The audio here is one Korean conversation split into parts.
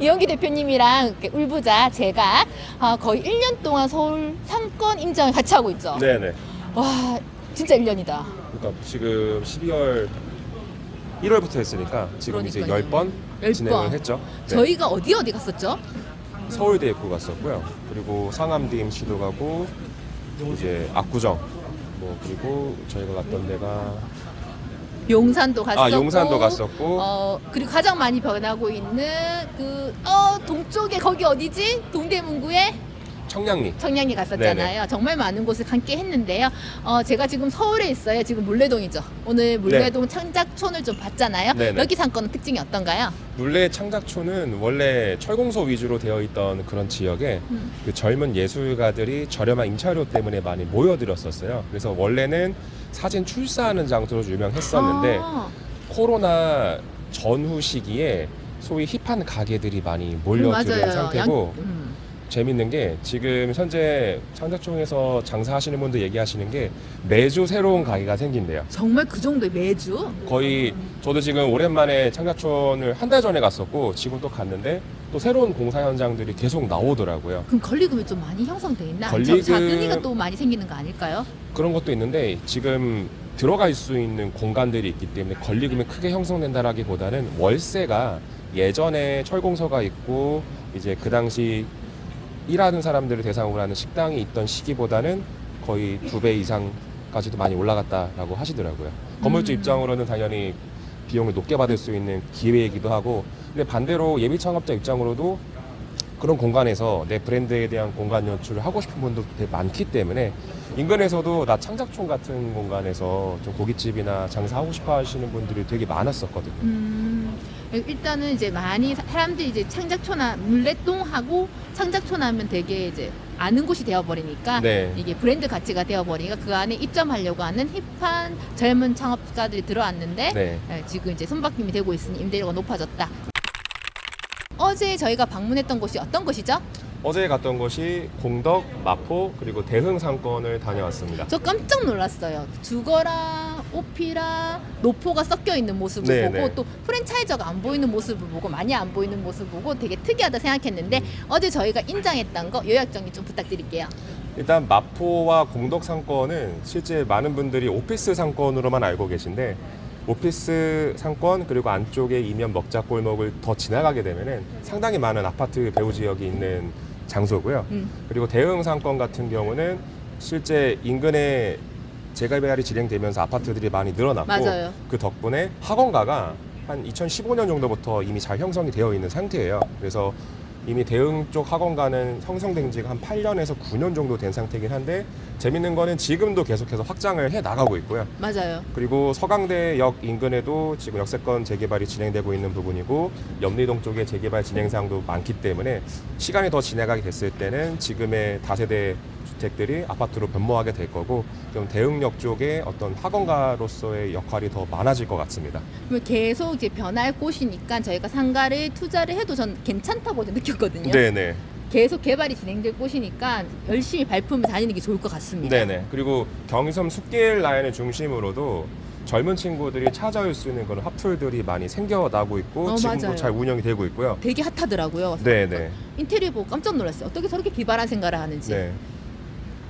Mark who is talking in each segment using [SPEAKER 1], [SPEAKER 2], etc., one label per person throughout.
[SPEAKER 1] 이영기 대표님이랑 울부자 제가 아, 거의 1년 동안 서울 상권 임장을 같이 하고 있죠.
[SPEAKER 2] 네네.
[SPEAKER 1] 와 진짜 1년이다.
[SPEAKER 2] 그러니까 지금 12월 1월부터 했으니까 지금 이제
[SPEAKER 1] 그러니까요.
[SPEAKER 2] 10번
[SPEAKER 1] 열
[SPEAKER 2] 진행을
[SPEAKER 1] 번.
[SPEAKER 2] 했죠. 네.
[SPEAKER 1] 저희가 어디 어디 갔었죠?
[SPEAKER 2] 서울대 입구 갔었고요. 그리고 상암 DMC도 가고 이제 압구정 뭐 그리고 저희가 갔던 데가
[SPEAKER 1] 용산도 갔었고
[SPEAKER 2] 아 용산도 갔었고
[SPEAKER 1] 어 그리고 가장 많이 변하고 있는 그 어 동쪽에 거기 어디지? 동대문구에
[SPEAKER 2] 청량리
[SPEAKER 1] 청량리 갔었잖아요. 정말 많은 곳을 함께 했는데요. 어, 제가 지금 서울에 있어요. 지금 물레동이죠. 오늘 물레동 창작촌을 좀 봤잖아요.
[SPEAKER 2] 네네.
[SPEAKER 1] 여기 상권은 특징이 어떤가요?
[SPEAKER 2] 물레 창작촌은 원래 철공소 위주로 되어 있던 그런 지역에
[SPEAKER 1] 음.
[SPEAKER 2] 그 젊은 예술가들이 저렴한 임차료 때문에 많이 모여들었었어요. 그래서 원래는 사진 출사하는 장소로 유명했었는데
[SPEAKER 1] 아,
[SPEAKER 2] 코로나 전후 시기에 소위 힙한 가게들이 많이 몰려들은
[SPEAKER 1] 맞아요.
[SPEAKER 2] 상태고
[SPEAKER 1] 양- 음.
[SPEAKER 2] 재밌는 게 지금 현재 창작촌에서 장사하시는 분들 얘기하시는 게 매주 새로운 가게가 생긴대요.
[SPEAKER 1] 정말 그 정도의 매주?
[SPEAKER 2] 거의 저도 지금 오랜만에 창작촌을 한 달 전에 갔었고 지금 또 갔는데 또 새로운 공사 현장들이 계속 나오더라고요.
[SPEAKER 1] 그럼 권리금이 좀 많이 형성돼 있나?
[SPEAKER 2] 권리금-
[SPEAKER 1] 저 작은이가 또 많이 생기는 거 아닐까요?
[SPEAKER 2] 그런 것도 있는데 지금 들어갈 수 있는 공간들이 있기 때문에 권리금이 크게 형성된다라기보다는 월세가 예전에 철공소가 있고 이제 그 당시 일하는 사람들을 대상으로 하는 식당이 있던 시기보다는 거의 두 배 이상까지도 많이 올라갔다라고 하시더라고요. 건물주
[SPEAKER 1] 음.
[SPEAKER 2] 입장으로는 당연히 비용을 높게 받을 수 있는 기회이기도 하고 근데 반대로 예비 창업자 입장으로도 그런 공간에서 내 브랜드에 대한 공간 연출을 하고 싶은 분도 되게 많기 때문에 인근에서도 나 창작촌 같은 공간에서 좀 고깃집이나 장사하고 싶어 하시는 분들이 되게 많았었거든요.
[SPEAKER 1] 음, 일단은 이제 많이 사- 사람들이 이제 창작촌하 물레동하고 창작촌 하면 되게 이제 아는 곳이 되어버리니까
[SPEAKER 2] 네.
[SPEAKER 1] 이게 브랜드 가치가 되어버리니까 그 안에 입점하려고 하는 힙한 젊은 창업가들이 들어왔는데
[SPEAKER 2] 네.
[SPEAKER 1] 예, 지금 이제 손바뀜이 되고 있으니 임대료가 높아졌다. 어제 저희가 방문했던 곳이 어떤 곳이죠?
[SPEAKER 2] 어제 갔던 곳이 공덕, 마포 그리고 대흥 상권을 다녀왔습니다.
[SPEAKER 1] 저 깜짝 놀랐어요. 주거랑 오피랑 노포가 섞여 있는 모습을
[SPEAKER 2] 네,
[SPEAKER 1] 보고
[SPEAKER 2] 네.
[SPEAKER 1] 또 프랜차이저가 안 보이는 모습을 보고 많이 안 보이는 모습을 보고 되게 특이하다 생각했는데 어제 저희가 인장했던 거 요약 정리 좀 부탁드릴게요.
[SPEAKER 2] 일단 마포와 공덕 상권은 실제 많은 분들이 오피스 상권으로만 알고 계신데 오피스 상권 그리고 안쪽에 이면 먹자 골목을 더 지나가게 되면은 상당히 많은 아파트 배후 지역이 있는 장소고요.
[SPEAKER 1] 음.
[SPEAKER 2] 그리고 대흥 상권 같은 경우는 실제 인근에 재개발이 진행되면서 아파트들이 많이 늘어났고
[SPEAKER 1] 맞아요.
[SPEAKER 2] 그 덕분에 학원가가 한 2015년 정도부터 이미 잘 형성이 되어 있는 상태예요. 그래서 이미 대흥 쪽 학원가는 형성된 지가 한 8년에서 9년 정도 된 상태이긴 한데 재밌는 거는 지금도 계속해서 확장을 해 나가고 있고요.
[SPEAKER 1] 맞아요.
[SPEAKER 2] 그리고 서강대역 인근에도 지금 역세권 재개발이 진행되고 있는 부분이고 염리동 쪽에 재개발 진행 사항도 많기 때문에 시간이 더 지나가게 됐을 때는 지금의 다세대 주택들이 아파트로 변모하게 될 거고 좀 대흥역 쪽에 어떤 학원가로서의 역할이 더 많아질 것 같습니다.
[SPEAKER 1] 그러면 계속 이제 변할 곳이니까 저희가 상가를 투자를 해도 전 괜찮다고 느꼈거든요.
[SPEAKER 2] 네네.
[SPEAKER 1] 계속 개발이 진행될 곳이니까 열심히 발품을 다니는 게 좋을 것 같습니다.
[SPEAKER 2] 네네. 그리고 경의섬 숲길 라인을 중심으로도 젊은 친구들이 찾아올 수 있는 그런 핫플들이 많이 생겨나고 있고
[SPEAKER 1] 어,
[SPEAKER 2] 지금도
[SPEAKER 1] 맞아요.
[SPEAKER 2] 잘 운영이 되고 있고요.
[SPEAKER 1] 되게 핫하더라고요.
[SPEAKER 2] 네네.
[SPEAKER 1] 인테리어 보고 깜짝 놀랐어요. 어떻게 저렇게 기발한 생각을 하는지.
[SPEAKER 2] 네.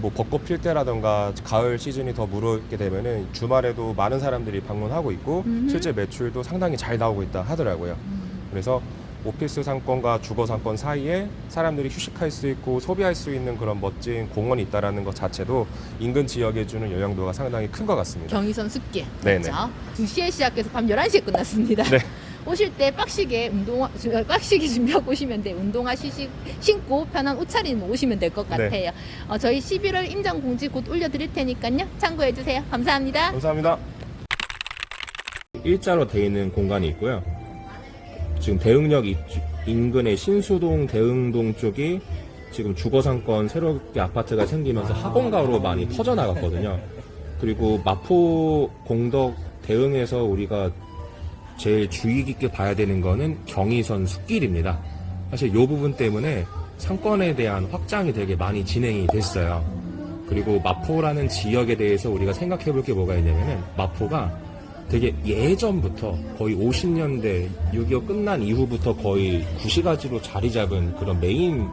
[SPEAKER 2] 뭐 벚꽃 필 때라던가 가을 시즌이 더 무르게 되면은 주말에도 많은 사람들이 방문하고 있고
[SPEAKER 1] 음흠.
[SPEAKER 2] 실제 매출도 상당히 잘 나오고 있다 하더라고요.
[SPEAKER 1] 음.
[SPEAKER 2] 그래서 오피스 상권과 주거 상권 사이에 사람들이 휴식할 수 있고 소비할 수 있는 그런 멋진 공원이 있다라는 것 자체도 인근 지역에 주는 영향도가 상당히 큰 것 같습니다.
[SPEAKER 1] 경의선 숲길.
[SPEAKER 2] 네네.
[SPEAKER 1] 그렇죠? 2시에 시작해서 밤 11시에 끝났습니다.
[SPEAKER 2] 네.
[SPEAKER 1] 오실 때 빡시게 운동화 주- 빡시게 준비하고 오시면 돼. 운동화 시식 신고 편한 옷차림 오시면 될것
[SPEAKER 2] 네.
[SPEAKER 1] 같아요. 어, 저희 11월 임장 공지 곧 올려 드릴 테니까요. 참고해 주세요. 감사합니다.
[SPEAKER 2] 감사합니다. 일자로 돼 있는 공간이 있고요. 지금 대흥역 이- 인근의 신수동, 대흥동 쪽이 지금 주거상권 새롭게 아파트가 생기면서 학원가로 많이 퍼져나갔거든요. 그리고 마포, 공덕, 대흥에서 우리가 제일 주의 깊게 봐야 되는 거는 경의선 숲길입니다. 사실 이 부분 때문에 상권에 대한 확장이 되게 많이 진행이 됐어요. 그리고 마포라는 지역에 대해서 우리가 생각해 볼 게 뭐가 있냐면은 마포가
[SPEAKER 3] 되게 예전부터 거의 50년대 6.25 끝난 이후부터 거의 구시가지로 자리 잡은 그런 메인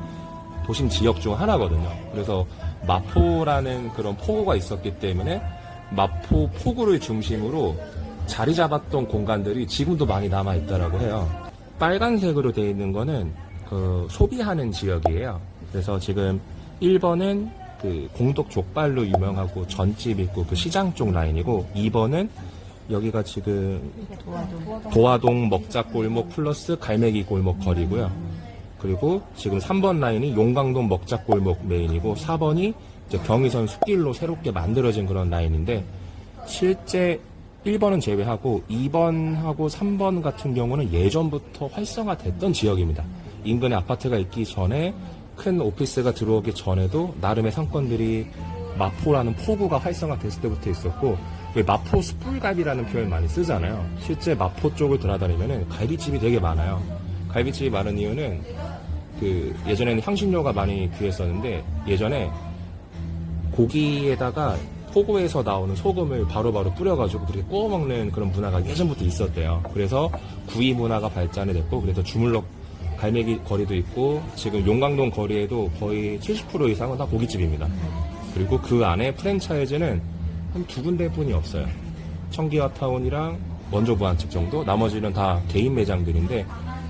[SPEAKER 3] 도심 지역 중 하나거든요. 그래서 마포라는 그런 포구가 있었기 때문에 마포 포구를 중심으로 자리 잡았던 공간들이 지금도 많이 남아 있다라고 해요. 빨간색으로 되어 있는 거는 그 소비하는 지역이에요. 그래서 지금 1번은 그 공덕 족발로 유명하고 전집 있고 그 시장 쪽 라인이고 2번은 여기가 지금 도화동 먹자 골목 플러스 갈매기 골목 거리고요. 그리고 지금 3번 라인이 용강동 먹자 골목 메인이고 4번이 이제 경의선 숲길로 새롭게 만들어진 그런 라인인데 실제 1번은 제외하고 2번하고 3번 같은 경우는 예전부터 활성화됐던 지역입니다. 인근에 아파트가 있기 전에 큰 오피스가 들어오기 전에도 나름의 상권들이 마포라는 포구가 활성화됐을 때부터 있었고 왜 마포 숯불갈비라는 표현 많이 쓰잖아요. 실제 마포 쪽을 돌아다니면은 갈비집이 되게 많아요. 갈비집이 많은 이유는 그 예전에는 향신료가 많이 귀했었는데 예전에 고기에다가 포구에서 나오는 소금을 바로바로 뿌려가지고 그렇게 구워 먹는 그런 문화가 예전부터 있었대요. 그래서 구이 문화가 발전이 됐고 그래서 주물럭 갈매기 거리도 있고 지금 용강동 거리에도 거의 70% 이상은 다 고깃집입니다. 그리고 그 안에 프랜차이즈는 한 두 군데뿐이 없어요. 청기와 타운이랑 원조 부안측 정도 나머지는 다 개인 매장들인데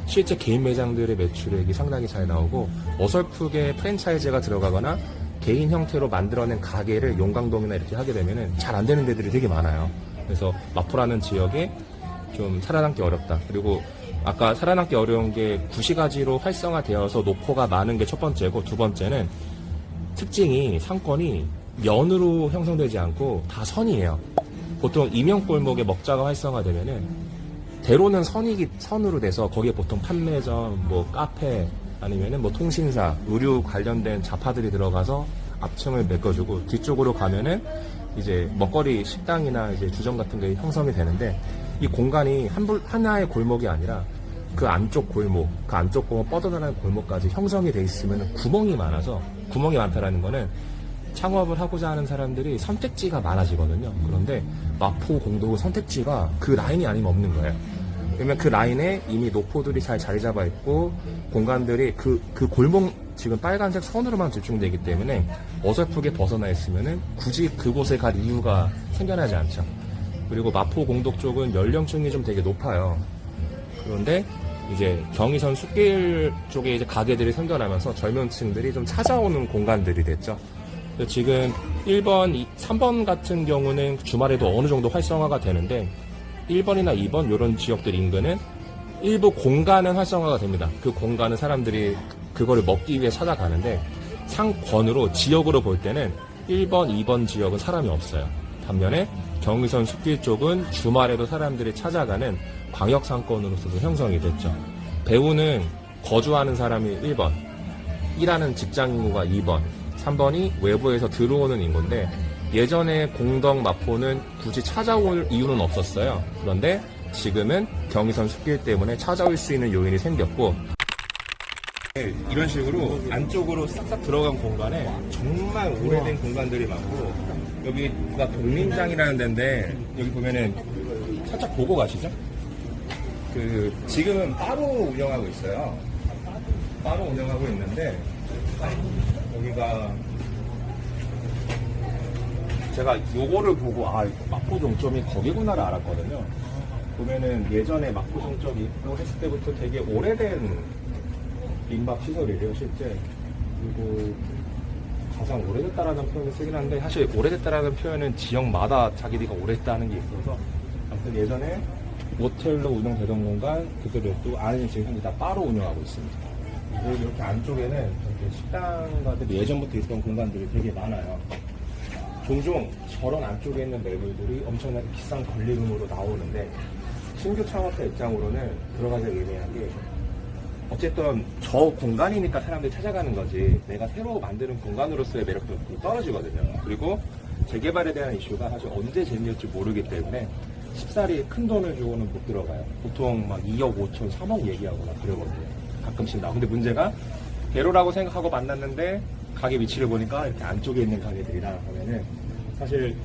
[SPEAKER 3] 실제 개인 매장들의 매출액이 상당히 잘 나오고 어설프게 프랜차이즈가 들어가거나 개인 형태로 만들어낸 가게를 용강동이나 이렇게 하게 되면은 잘 안 되는 데들이 되게 많아요. 그래서 마포라는 지역에 좀 살아남기 어렵다. 그리고 아까 살아남기 어려운 게 구시가지로 활성화되어서 노포가 많은 게 첫 번째고 두 번째는 특징이 상권이 면으로 형성되지 않고 다 선이에요. 보통 이명골목에 먹자가 활성화되면은 대로는 선이기 선으로 돼서 거기에 보통 판매점, 뭐 카페 아니면은 뭐 통신사, 의류 관련된 자파들이 들어가서 앞층을 메꿔주고 뒤쪽으로 가면은 이제 먹거리 식당이나 이제 주점 같은 게 형성이 되는데 이 공간이 한 불, 하나의 골목이 아니라 그 안쪽 골목, 그 안쪽 골목 뻗어나가는 골목까지 형성이 돼 있으면 구멍이 많아서 구멍이 많다라는 거는 창업을 하고자 하는 사람들이 선택지가 많아지거든요. 그런데 마포 공도구 선택지가 그 라인이 아니면 없는 거예요. 그러면 그 라인에 이미 노포들이 잘 자리 잡아 있고 공간들이 그, 그 골목 지금 빨간색 선으로만 집중되기 때문에 어설프게 벗어나 있으면은 굳이 그곳에 갈 이유가 생겨나지 않죠. 그리고 마포 공덕 쪽은 연령층이 좀 되게 높아요. 그런데 이제 경의선 숲길 쪽에 이제 가게들이 생겨나면서 젊은 층들이 좀 찾아오는 공간들이 됐죠. 지금 1번, 3번 같은 경우는 주말에도 어느 정도 활성화가 되는데 1번이나 2번 이런 지역들 인근은 일부 공간은 활성화가 됩니다. 그 공간은 사람들이 그거를 먹기 위해 찾아가는데 상권으로 지역으로 볼 때는 1번, 2번 지역은 사람이 없어요. 반면에 경의선 숲길 쪽은 주말에도 사람들이 찾아가는 광역 상권으로서도 형성이 됐죠. 배우는 거주하는 사람이 1번, 일하는 직장 인구가 2번, 3번이 외부에서 들어오는 인구인데 예전에 공덕 마포는 굳이 찾아올 이유는 없었어요. 그런데 지금은 경의선 숲길 때문에 찾아올 수 있는 요인이 생겼고 이런 식으로 안쪽으로 싹싹 들어간 공간에 정말 오래된 공간들이 많고 여기가 독림장이라는 데인데 여기 보면은 살짝 보고 가시죠. 그 지금은 따로 운영하고 있어요. 따로 운영하고 있는데 여기가 제가 요거를 보고 아 마포 종점이 거기구나를 알았거든요. 보면은 예전에 마포 종점 입고 했을 때부터 되게 오래된 민박 시설이래요 실제. 그리고 가장 오래됐다라는 표현을 쓰긴 한데 사실 오래됐다라는 표현은 지역마다 자기들이 오래됐다는 게 있어서 아무튼 예전에 모텔로 운영되던 공간 그대로 또 안에 지금 현재 다 바로 운영하고 있습니다. 그리고 이렇게 안쪽에는 이렇게 식당 같은 예전부터 있던 공간들이 되게 많아요. 종종 저런 안쪽에 있는 매물들이 엄청나게 비싼 권리금으로 나오는데 신규 창업자 입장으로는 들어가기 애매한 게 어쨌든 저 공간이니까 사람들이 찾아가는 거지 내가 새로 만드는 공간으로서의 매력도 좀 떨어지거든요. 그리고 재개발에 대한 이슈가 사실 언제 재미올지 모르기 때문에 쉽사리 큰 돈을 주고는 못 들어가요. 보통 막 2억 5천, 3억 얘기하거나 그러거든요. 가끔씩 나. 근데 문제가 대로라고 생각하고 만났는데 가게 위치를 보니까 이렇게 안쪽에 있는 가게들이라 하면은 사실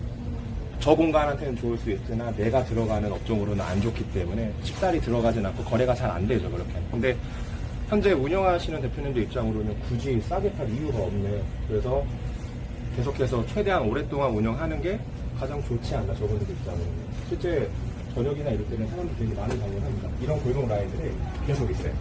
[SPEAKER 3] 저 공간한테는 좋을 수 있으나 내가 들어가는 업종으로는 안 좋기 때문에 쉽사리 들어가진 않고 거래가 잘 안 되죠 그렇게. 근데 현재 운영하시는 대표님들 입장으로는 굳이 싸게 팔 이유가 없네요. 그래서 계속해서 최대한 오랫동안 운영하는 게 가장 좋지 않나 저분들 입장으로는. 실제 저녁이나 이럴 때는 사람들이 되게 많이 방문합니다. 이런 골목 라인들이 계속 있어요.